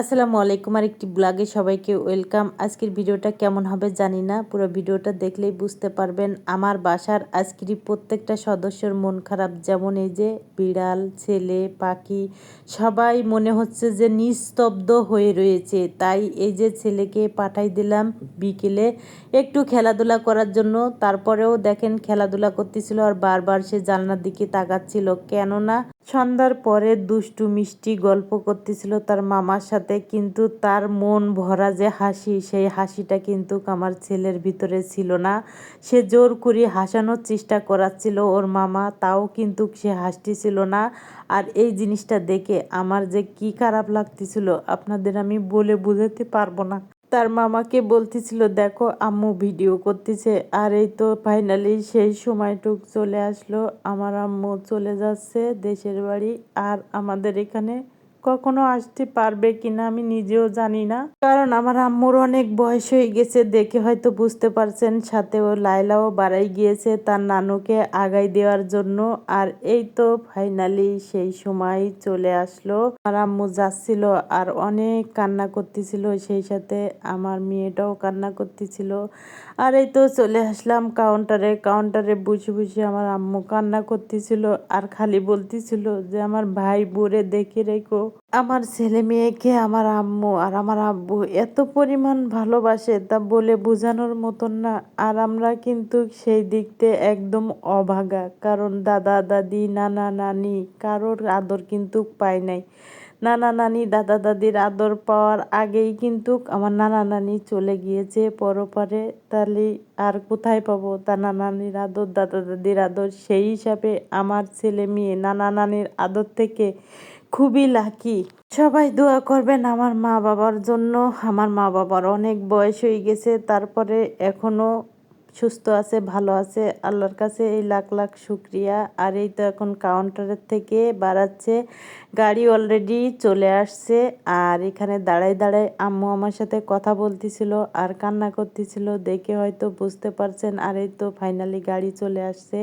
আসসালামু আলাইকুম। আর একটি ব্লগে সবাইকে ওয়েলকাম। আজকের ভিডিওটা কেমন হবে জানি না, পুরো ভিডিওটা দেখলেই বুঝতে পারবেন। আমার বাসার আজকেরই প্রত্যেকটা সদস্যর মন খারাপ, যেমন এই যে বিড়াল, ছেলে, পাখি, সবাই মনে হচ্ছে যে নিস্তব্ধ হয়ে রয়েছে। তাই এই যে ছেলেকে পাঠাই দিলাম বিকেলে একটু খেলাধুলা করার জন্য। তারপরেও দেখেন খেলাধুলা করতেছিল আর বারবার সে জানলার দিকে তাকাচ্ছিল। কেননা সন্ধ্যার পরে দুষ্টু মিষ্টি গল্প করতেছিল তার মামার সাথে, কিন্তু তার মন ভরা যে হাসি, সেই হাসিটা কিন্তু আমার ছেলের ভিতরে ছিল না। সে জোর করে হাসানোর চেষ্টা করাচ্ছিল, ওর মামা তাও কিন্তু সে হাসতেছিল না। আর এই জিনিসটা দেখে আমার যে কি খারাপ লাগতেছিল, আপনাদের আমি বলে বোঝাতে পারব না। তার মামাকে বলতেছিল, দেখো, আম্মু ভিডিও করতেছে। আর এই তো ফাইনালি সেই সময়টুক চলে আসলো। আমার আম্মু চলে যাচ্ছে দেশের বাড়ি আর আমাদের এখানে কখনো আসতে পারবে কিনা আমি নিজেও জানি না। কারণ আমার আম্মুর অনেক বয়স হয়ে গেছে, দেখে হয়তো বুঝতে পারছেন। সাথে ও লাইলাও বাড়াই গিয়েছে তার নানুকে আগাই দেওয়ার জন্য। আর এই তো ফাইনালি সেই সময় চলে আসলো। আমার আম্মু যাচ্ছিল আর অনেক কান্না করতেছিল। সেই সাথে আমার মেয়েটাও কান্না করতেছিল। আর এই তো চলে আসলাম কাউন্টারে কাউন্টারে বসে বসে আমার আম্মু কান্না করতেছিল আর খালি বলতেছিল যে, আমার ভাই বোরে দেখে রেখো। আমার ছেলে মেয়েকে আমার আম্মু আর আমার আব্বু এত পরিমাণ ভালোবাসে তা বলে বোঝানোর মতন না। আর আমরা কিন্তু সেই দিকতে একদম অভাগা। কারণ দাদা, দাদি, নানা, নানি কারোর আদর কিন্তু পাই নাই। নানা, নানি, দাদা, দাদির আদর পাওয়ার আগেই কিন্তু আমার নানা, নানি চলে গিয়েছে পরপারে। তাহলে আর কোথায় পাবো? তা নানা, নানির আদর, দাদা, দাদির আদর সেই হিসাবে আমার ছেলে মেয়ে নানা, নানির আদর থেকে খুবই লাকি সবাই দোয়া করবেন আমার মা বাবার জন্য। আমার মা বাবার অনেক বয়স হয়ে গেছে, তারপরে এখনও সুস্থ আছে, ভালো আছে, আল্লাহর কাছে এই লাখ লাখ শুক্রিয়া। আর এই তো এখন কাউন্টারের থেকে বাড়াচ্ছে। গাড়ি অলরেডি চলে আসছে। আর এখানে দাঁড়ায় দাঁড়ায় আম্মু আমার সাথে কথা বলতেছিল, আর কান্না করতেছিল। দেখে হয়তো বুঝতে পারছেন, আর এই তো ফাইনালি গাড়ি চলে আসছে।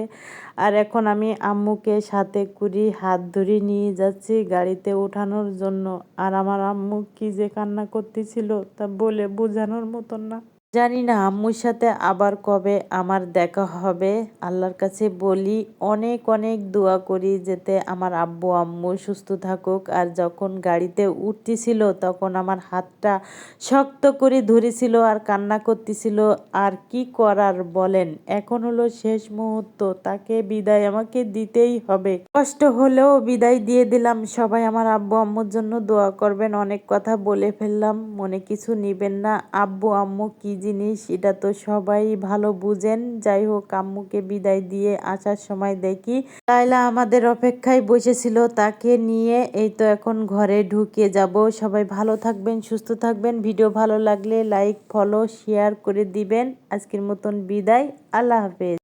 আর এখন আমি আম্মুকে সাথে করি হাত ধরে নিয়ে যাচ্ছি গাড়িতে ওঠানোর জন্য। আর আমার আম্মু কি যে কান্না করতেছিল তা বলে বোঝানোর মতন না। জানি না, আম্মুর সাথে আবার কবে আমার দেখা হবে। আল্লাহর কাছে বলি, অনেক অনেক দোয়া করি যেতে আমার আব্বু, আম্মু সুস্থ থাকুক। আর যখন গাড়িতে উঠতেছিল, তখন আমার হাতটা শক্ত করে ধরেছিল আর কান্না করতেছিল। আর কি করার বলেন? এখন হলো শেষ মুহূর্ত, তাকে বিদায় আমাকে দিতেই হবে। কষ্ট হলেও বিদায় দিয়ে দিলাম। সবাই আমার আব্বু, আম্মুর জন্য দোয়া করবেন। অনেক কথা বলে ফেললাম, মনে কিছু নিবেন না। আব্বু, আম্মু কি জিনিস, এটা তো সবাই ভালো বুঝেন। যাই হোক, আম্মুকে বিদায় দিয়ে আসার সময় দেখি লাইলা আমাদের অপেক্ষায় বসেছিল তাকে নিয়ে। এই তো এখন ঘরে ঢুকে যাব। সবাই ভালো থাকবেন, সুস্থ থাকবেন। ভিডিও ভালো লাগলে লাইক, ফলো, শেয়ার করে দিবেন। আজকের মতন বিদায়। আল্লাহ হাফেজ।